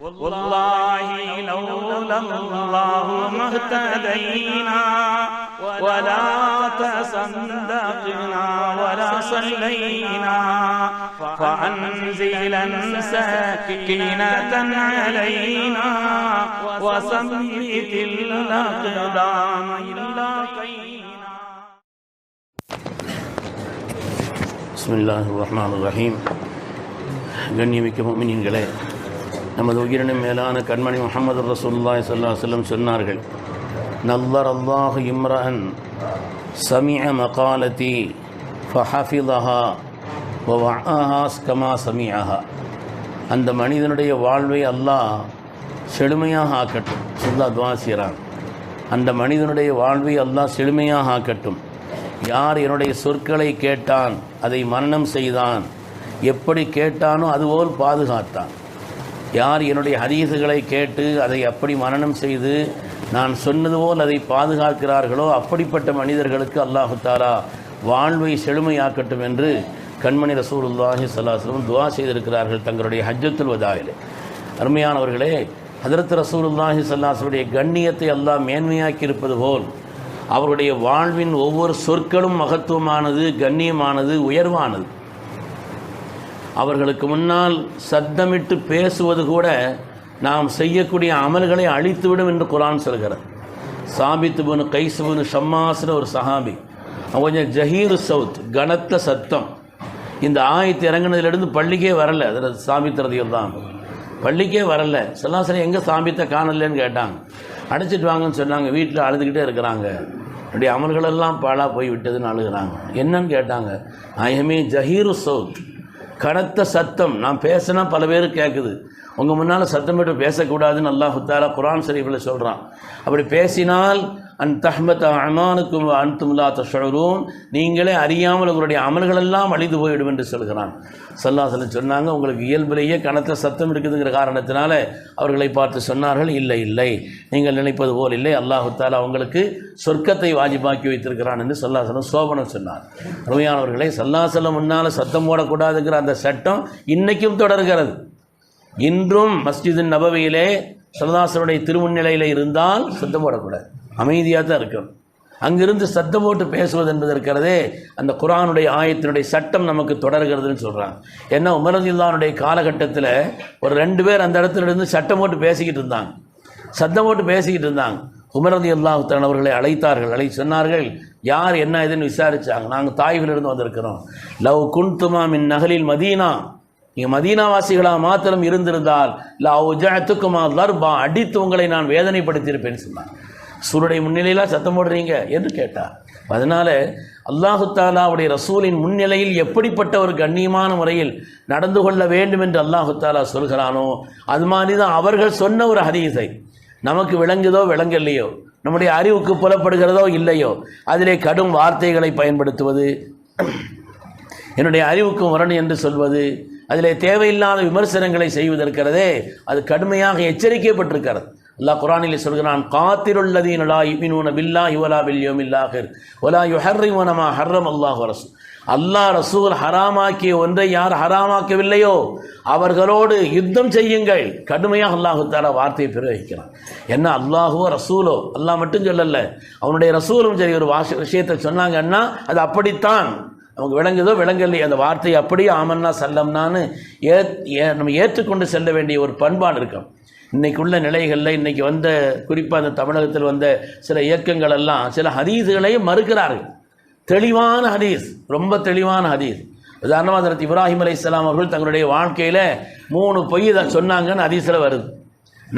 والله لولا الله ما اهتدينا ولا تصدقنا ولا صلينا فأنزلا سكينة علينا وثبت الأقدام إلا قينا بسم الله الرحمن الرحيم கண்ணியமிக்க முமினின்களே நமது உயிரினும் மேலான கண்மணி முகமது ரசூல்லாய் சல்லா செல்லம் சொன்னார்கள் நல்லர் அல்லாஹு இம்ரஅன் சமிய மகாலதி ஃபஹஃபிதஹா வவஅஹா கமா சமியஹா அந்த மனிதனுடைய வாழ்வை அல்லாஹ் செழுமையாக ஆக்கட்டும். சுல்லா துவா செய்கிறான். அந்த மனிதனுடைய வாழ்வை அல்லாஹ் செழுமையாக ஆக்கட்டும். யார் என்னுடைய சொற்களை கேட்டான் அதை மரணம் செய்தான். எப்படி கேட்டானோ அதுபோல் பாதுகாத்தான். யார் என்னுடைய ஹதீசுகளை கேட்டு அதை அப்படி மரணம் செய்து நான் சொன்னது போல் அதை பாதுகாக்கிறார்களோ அப்படிப்பட்ட மனிதர்களுக்கு அல்லாஹு தாலா வாழ்வை செழுமையாக்கட்டும் என்று கண்மணி ரசூலுல்லாஹி ஸல்லல்லாஹு துவா செய்திருக்கிறார்கள் தங்களுடைய ஹஜ்ஜத்துல் வதாயில் அருமையானவர்களே ஹதரத் ரசூலுல்லாஹி ஸல்லல்லாஹுடைய கண்ணியத்தை அல்லாஹ் மேன்மையாக்கி இருப்பது போல் அவருடைய வாழ்வின் ஒவ்வொரு சொற்களும் மகத்துவமானது கண்ணியமானது உயர்வானது. அவர்களுக்கு முன்னால் சத்தமிட்டு பேசுவது கூட நாம் செய்யக்கூடிய அமல்களை அழித்துவிடும் என்று குரான் சொல்கிறார் சாபித்து புனு கைசுபுனு ஷம்மாஸ்னு ஒரு சஹாபி. அவன் கொஞ்சம் ஜஹீரு சவுத் கனத்த சத்தம். இந்த ஆயத்து இறங்கினதுலேருந்து பள்ளிக்கே வரல அதில் சாபித்திரதிகள் தான் பள்ளிக்கே வரல. சல்லாசனம் எங்கே சாபித்த காணலன்னு கேட்டாங்க. அடைச்சிட்டு வாங்கன்னு சொன்னாங்க வீட்டில் அழுதுகிட்டே இருக்கிறாங்க. அப்படி அமல்களெல்லாம் பாழாக போய் விட்டதுன்னு அழுகிறாங்க. என்னன்னு கேட்டாங்க ஐ எம் ஏ ஜஹீரு சவுத் கனத்த சத்தம். நான் பேசினா பல பேர் கேட்குது உங்கள் முன்னால் சத்தம் சத்தமிட்டு பேசக்கூடாதுன்னு அல்லாஹு தாலா குரான் ஷரீஃபில் சொல்கிறான் அப்படி பேசினால் அன் தஹ்மத் அமானுக்கும் அன்தும்லா தஷரும் நீங்களே அறியாமல் உங்களுடைய அமல்களெல்லாம் அழிந்து போய்விடும் என்று சொல்கிறான். சல்லாசலம் சொன்னாங்க உங்களுக்கு இயல்பிலேயே கனத்த சத்தம் இருக்குதுங்கிற காரணத்தினால அவர்களை பார்த்து சொன்னார்கள் இல்லை இல்லை. நீங்கள் நினைப்பது போல் இல்லை. அல்லாஹு தாலா உங்களுக்கு சொர்க்கத்தை வாஜிபாக்கி வைத்திருக்கிறான் என்று சல்லாசலம் சோபனம் சொன்னார். அருமையானவர்களை சல்லாசலம் முன்னால் சத்தம் போடக்கூடாதுங்கிற அந்த சட்டம் இன்னைக்கும் தொடர்கிறது. இன்றும் மஸ்ஜிதின் நபவியிலே சல்லாசனுடைய திருமுன்னிலையில் இருந்தால் சத்தம் போடக்கூடாது. அமைதியாக தான் இருக்கணும் அங்கிருந்து சத்தம் போட்டு பேசுவது என்பது இருக்கிறதே அந்த குரானுடைய ஆயத்தினுடைய சட்டம் நமக்கு தொடர்கிறதுன்னு சொல்கிறாங்க ஏன்னா உமரதில்லானுடைய காலகட்டத்தில் ஒரு ரெண்டு பேர் அந்த இடத்துல இருந்து சட்டம் போட்டு பேசிக்கிட்டு இருந்தாங்க. சத்தம் போட்டு பேசிக்கிட்டு இருந்தாங்க. உமரதி அல்லாஹுத்தன் அவர்களை அழைத்தார்கள். அழை சொன்னார்கள் யார் என்ன இதுன்னு விசாரித்தாங்க நாங்கள் தாய்விலிருந்து வந்திருக்கிறோம். லவ் குன்துமா மின் நகலில் மதீனா. நீங்கள் மதீனாவாசிகளாக மாத்திரம் இருந்திருந்தால் லவ் ஜத்துக்குமா லர்பா. அடித்து உங்களை நான் வேதனைப்படுத்தியிருப்பேன்னு சொன்னான் சூருடைய முன்னிலையில் சத்தம் போடுறீங்க? என்று கேட்டார் அதனால் அல்லாஹு தாலாவுடைய ரசூலின் முன்னிலையில் எப்படிப்பட்ட ஒரு கண்ணியமான முறையில் நடந்து கொள்ள வேண்டும் என்று அல்லாஹு தாலா சொல்கிறானோ அது மாதிரி தான் அவர்கள் சொன்ன ஒரு ஹதீஸை. நமக்கு விளங்குதோ விளங்கலையோ நம்முடைய அறிவுக்கு புலப்படுகிறதோ இல்லையோ அதிலே கடும் வார்த்தைகளை பயன்படுத்துவது என்னுடைய அறிவுக்கு முரண் என்று சொல்வது அதிலே தேவையில்லாத விமர்சனங்களை செய்வதற்கிறதே அது கடுமையாக எச்சரிக்கப்பட்டிருக்கிறது. அல்லாஹ் குரானிலே சொல்கிறான் காத்திருள்ளதீன் லா யுமினூன பில்லா யுவலா பில்யோம் இல்லாஹிர் ஒலா யுஹர்ரிமனமா ஹர்ரம் அல்லாஹ் ரசூ. அல்லாஹ் ரசூல் ஹராமாக்கிய ஒன்றை யார் ஹராமாக்கவில்லையோ அவர்களோடு யுத்தம் செய்யுங்கள். கடுமையாக அல்லாஹு தாலா வார்த்தையை பிரயோகிக்கிறான். என்ன அல்லாஹுவோ ரசூலோ? அல்லாஹ் மட்டும் சொல்லல. அவனுடைய ரசூலும் சரி ஒரு வாஷ விஷயத்தை சொன்னாங்கன்னா அது அப்படித்தான். நமக்கு விளங்குதோ விளங்கலையே அந்த வார்த்தையை அப்படியே ஆமன்னா சல்லம்னான்னு ஏ ஏ- நம்ம ஏற்றுக்கொண்டு செல்ல வேண்டிய ஒரு பண்பாடு இருக்கும். இன்றைக்குள்ள நிலைகளில் இன்றைக்கி வந்த குறிப்பாக அந்த தமிழகத்தில் வந்த சில இயக்கங்கள் எல்லாம் சில ஹதீஸுகளையும் மறுக்கிறார்கள். தெளிவான ஹதீஸ் ரொம்ப தெளிவான ஹதீஸ். உதாரணமாக அதற்கு இப்ராஹிம் அலை அவர்கள் தங்களுடைய வாழ்க்கையில் மூணு பொய் தான் சொன்னாங்கன்னு ஹதீஸில் வருது.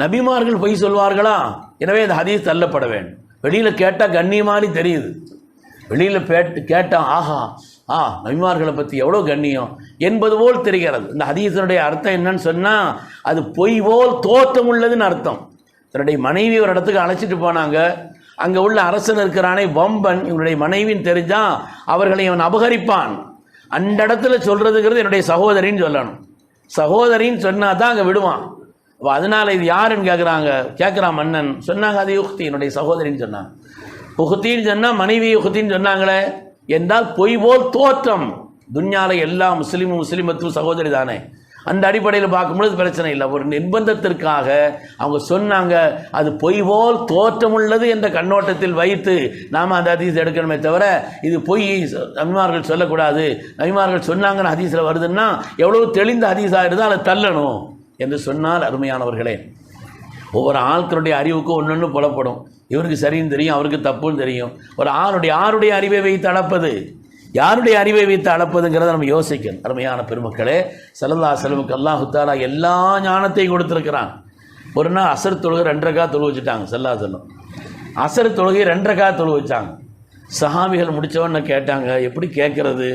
நபிமார்கள் பொய் சொல்வார்களா? எனவே இந்த ஹதீஸ் தள்ளப்பட வேண்டும். வெளியில் கேட்டால் கண்ணியமானி தெரியுது. வெளியில் பேட்டு கேட்டால் ஆஹா ஆ நபிமார்களை பற்றி எவ்வளோ கண்ணியம்? என்பது போல் தெரிகிறது. இந்த ஹதீஸனுடைய அர்த்தம் என்னன்னு சொன்னால் அது பொய் போல் தோற்றம் உள்ளதுன்னு அர்த்தம். தன்னுடைய மனைவி ஒரு இடத்துக்கு அழைச்சிட்டு போனாங்க. அங்கே உள்ள அரசன் இருக்கிறானே வம்பன். இவனுடைய மனைவின்னு தெரிஞ்சால் அவர்களை இவன் அபகரிப்பான். அந்த இடத்துல சொல்கிறதுங்கிறது என்னுடைய சகோதரின்னு சொல்லணும். சகோதரின்னு சொன்னால் தான் அங்கே விடுவான். அப்போ அதனால இது யாருன்னு கேட்குறாங்க கேட்குறான் மன்னன். சொன்னாங்க அது யுக்தி என்னுடைய சகோதரின்னு சொன்னாங்க உகுத்தின்னு சொன்னால் மனைவி உகுத்தின்னு சொன்னாங்களே. என்றால் பொய் போல் தோற்றம். துன்யால எல்லா முஸ்லீமும் முஸ்லீமத்தும் சகோதரி தானே. அந்த அடிப்படையில் பார்க்கும்பொழுது பிரச்சனை இல்லை. ஒரு நிர்பந்தத்திற்காக அவங்க சொன்னாங்க அது பொய் போல் தோற்றம் உள்ளது என்ற கண்ணோட்டத்தில் வைத்து நாம் அந்த ஹதீஸ் எடுக்கணுமே தவிர இது பொய் நபிமார்கள் சொல்லக்கூடாது. நபிமார்கள் சொன்னாங்கன்னு ஹதீஸில் வருதுன்னா எவ்வளவு தெளிந்த ஹதீஸாக இருந்தால் அதை தள்ளணும் என்று சொன்னால் அருமையானவர்களே. ஒவ்வொரு ஆட்களுடைய அறிவுக்கும் ஒன்று ஒன்று புலப்படும். இவருக்கு சரின்னு தெரியும் அவருக்கு தப்புன்னு தெரியும். ஒரு ஆளுடைய யாருடைய அறிவை வைத்து அளப்பது. யாருடைய அறிவை வைத்து அளப்பதுங்கிறத நம்ம யோசிக்கணும். அருமையான பெருமக்களே சல்லல்லா செலவுக்கு அல்லாஹு தாலா எல்லா ஞானத்தையும் கொடுத்துருக்கிறான். ஒரு நாள் அசர் தொழுகை ரெண்டரைக்கா தொழு வச்சுட்டாங்க சல்லா செல்லம் அசர் தொழுகை ரெண்டரைக்கா தொழு வச்சாங்க. சஹாபிகள் முடித்தவன்னு கேட்டாங்க எப்படி கேட்குறது?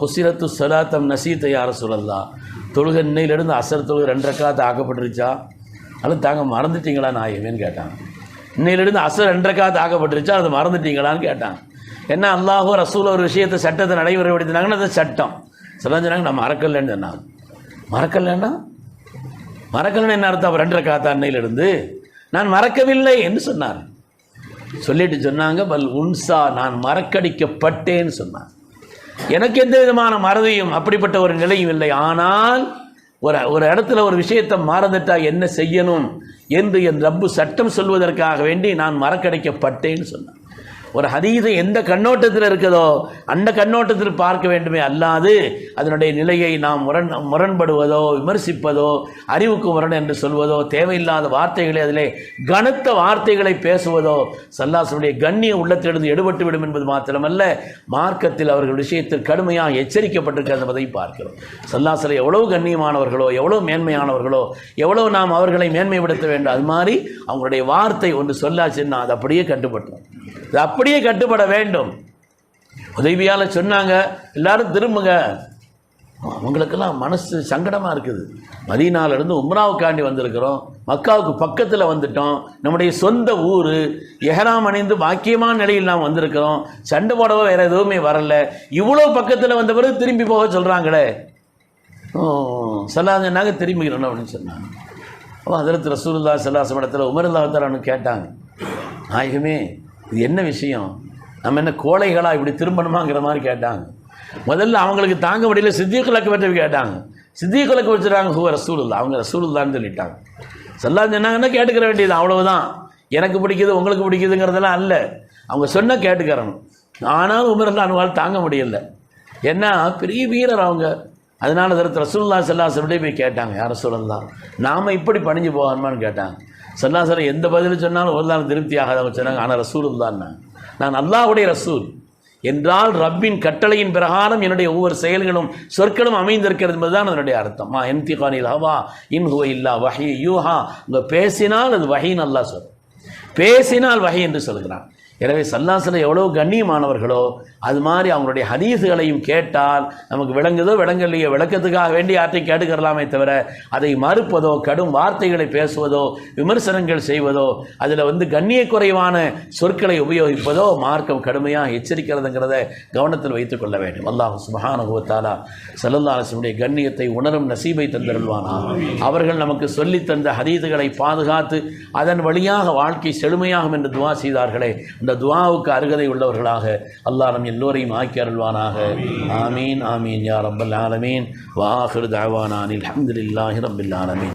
குசிரத்து சலாத்தம் நசீத்தையார சொல்லலாம் தொழுகை இன்னையிலிருந்து அசர் தொழுகை ரெண்டரைக்காத்து ஆக்கப்பட்டுருச்சா? அல்லது தாங்க மறந்துட்டீங்களா நான் நாயகமேன்னு கேட்டான். இன்னையிலிருந்து அசர் என்றக்கா தாக்கப்பட்டுருச்சா அது மறந்துட்டீங்களான்னு கேட்டான். என்ன அல்லாஹோ ரசூல் ஒரு விஷயத்தை சட்டத்தை நடைமுறைப்படுத்தினாங்கன்னா அது சட்டம். சில சொன்னாங்க நான் மறக்கலைன்னு சொன்னாங்க. மறக்கலன்னா? மறக்கலைன்னு என்ன அர்த்தம்? அவர் ரெண்டரை காத்தா அன்னையிலிருந்து நான் மறக்கவில்லை என்று சொன்னார். சொல்லிட்டு சொன்னாங்க பல் உன்சா நான் மறக்கடிக்கப்பட்டேன்னு சொன்னார். எனக்கு எந்த விதமான மறதியும் அப்படிப்பட்ட ஒரு நிலையும் இல்லை. ஆனால் ஒரு ஒரு இடத்துல ஒரு விஷயத்தை மறந்துட்டா என்ன செய்யணும் என்று என் ரப்பு சட்டம் சொல்வதற்காக வேண்டி நான் மறக்கடைக்கப்பட்டேன்னு சொன்னேன். ஒரு ஹதீது எந்த கண்ணோட்டத்தில் இருக்குதோ அந்த கண்ணோட்டத்தில் பார்க்க வேண்டுமே அல்லாது அதனுடைய நிலையை நாம் முரண் முரண்படுவதோ விமர்சிப்பதோ அறிவுக்கு முரண் என்று சொல்வதோ தேவையில்லாத வார்த்தைகளை அதிலே கனத்த வார்த்தைகளை பேசுவதோ சல்லாசனுடைய கண்ணிய உள்ளத்திலிருந்து எடுபட்டு விடும் என்பது மாத்திரமல்ல மார்க்கத்தில் அவர்கள் விஷயத்தில் கடுமையாக எச்சரிக்கப்பட்டிருக்கிறது என்பதை பார்க்கிறோம். சல்லாசலை எவ்வளவு கண்ணியமானவர்களோ எவ்வளவு மேன்மையானவர்களோ எவ்வளவு நாம் அவர்களை மேன்மைப்படுத்த வேண்டும் அது மாதிரி அவங்களுடைய வார்த்தை ஒன்று சொல்லாச்சுன்னா அது அப்படியே கட்டுப்பட்டோம் அப்படியே கட்டுப்பட வேண்டும். உதவியால் சொன்னாங்க எல்லாரும் திரும்புங்க. அவங்களுக்கெல்லாம் மனசு சங்கடமாக இருக்குது. மதீனாவிலேருந்து உம்ராவுக்காண்டி வந்திருக்கிறோம். மக்காவுக்கு பக்கத்தில் வந்துட்டோம். நம்முடைய சொந்த ஊர் எஹராம் அணிந்து பாக்கியமான நிலையில் நாம் வந்திருக்கிறோம். சண்டை போடவோ வேறு எதுவுமே வரல. இவ்வளோ பக்கத்தில் வந்த பிறகு திரும்பி போக சொல்கிறாங்களே சொல்லாங்கன்னாங்க திரும்பிக்கிறோம் அப்படின்னு சொன்னாங்க. அப்போ அதிரத்து ரசூலுல்லா சல்லாசம் இடத்துல உமருல்லாத்தாரன்னு கேட்டாங்க. நாயகமே இது என்ன விஷயம்? நம்ம என்ன கோழைகளா இப்படி திரும்பணுமாங்கிற மாதிரி கேட்டாங்க. முதல்ல அவங்களுக்கு தாங்க முடியல சித்திகளுக்கு பற்றி கேட்டாங்க. சித்திகளுக்கு வச்சுருக்காங்க ஹூ ரசூலுல்லா அவங்க ரசூலுல்லான்னு சொல்லிட்டாங்க. சொல்லா சொன்னாங்கன்னா கேட்டுக்கிற வேண்டியது? அவ்வளவுதான். எனக்கு பிடிக்குது உங்களுக்கு பிடிக்குதுங்கிறதெல்லாம் அல்ல. அவங்க சொன்ன கேட்டுக்கிறணும். ஆனாலும் உமரெல்லாம் அனுவால் தாங்க முடியல. ஏன்னா பெரிய வீரர் அவங்க. அதனால ரசூல்லா செல்லா சொல்லி போய் கேட்டாங்க யார சொல்லலாம் நாம் இப்படி பணிஞ்சு போகணுமான்னு கேட்டாங்க. சல்லாசரை எந்த பதில் சொன்னாலும் ஒரு நாள் திருப்தி ஆகாத சொன்னாங்க ஆனால் ரசூல் தான் நான். அல்லாவுடைய ரசூல். என்றால் ரப்பின் கட்டளையின் பிரகாரம் என்னுடைய ஒவ்வொரு செயல்களும் சொற்களும் அமைந்திருக்கிறது என்பதுதான் அதனுடைய அர்த்தம். ஆ எம்தி கானில் ஹவா இன் இல்லா வஹி யூஹா. உங்கள் பேசினால் அது வஹின்னு அல்லா சொல் பேசினால் வகை என்று சொல்கிறான். எனவே சல்லாசில் எவ்வளோ கண்ணியமானவர்களோ அது மாதிரி அவங்களுடைய ஹதீஸுகளையும் கேட்டால் நமக்கு விளங்குதோ விளங்கலையோ விளக்கத்துக்காக வேண்டி யார்த்தையும் கேட்டுக்கிறலாமே தவிர அதை மறுப்பதோ கடும் வார்த்தைகளை பேசுவதோ விமர்சனங்கள் செய்வதோ அதில் வந்து கண்ணிய குறைவான சொற்களை உபயோகிப்பதோ மார்க்கம் கடுமையாக எச்சரிக்கிறதுங்கிறத கவனத்தில் வைத்துக் கொள்ள வேண்டும். அல்லாஹ் சுபஹானுபவத்தாலா சல்லல்லாஹுடைய கண்ணியத்தை உணரும் நசீபை தந்திருவானா அவர்கள் நமக்கு சொல்லி தந்த ஹதீதுகளை பாதுகாத்து அதன் வழியாக வாழ்க்கை செழுமையாகும் என்று துவா செய்தார்களே. அந்த துவாவுக்கு அருகதை உள்ளவர்களாக அல்லாஹ் நம் எல்லோரையும் ஆக்கி அருள்வானாக. ஆமீன் ஆமீன் யா ரப்பல் ஆலமீன். வாஹிர் தாவானானில் அஹமதுல்லாஹி ரப்பில் ஆலமீன்.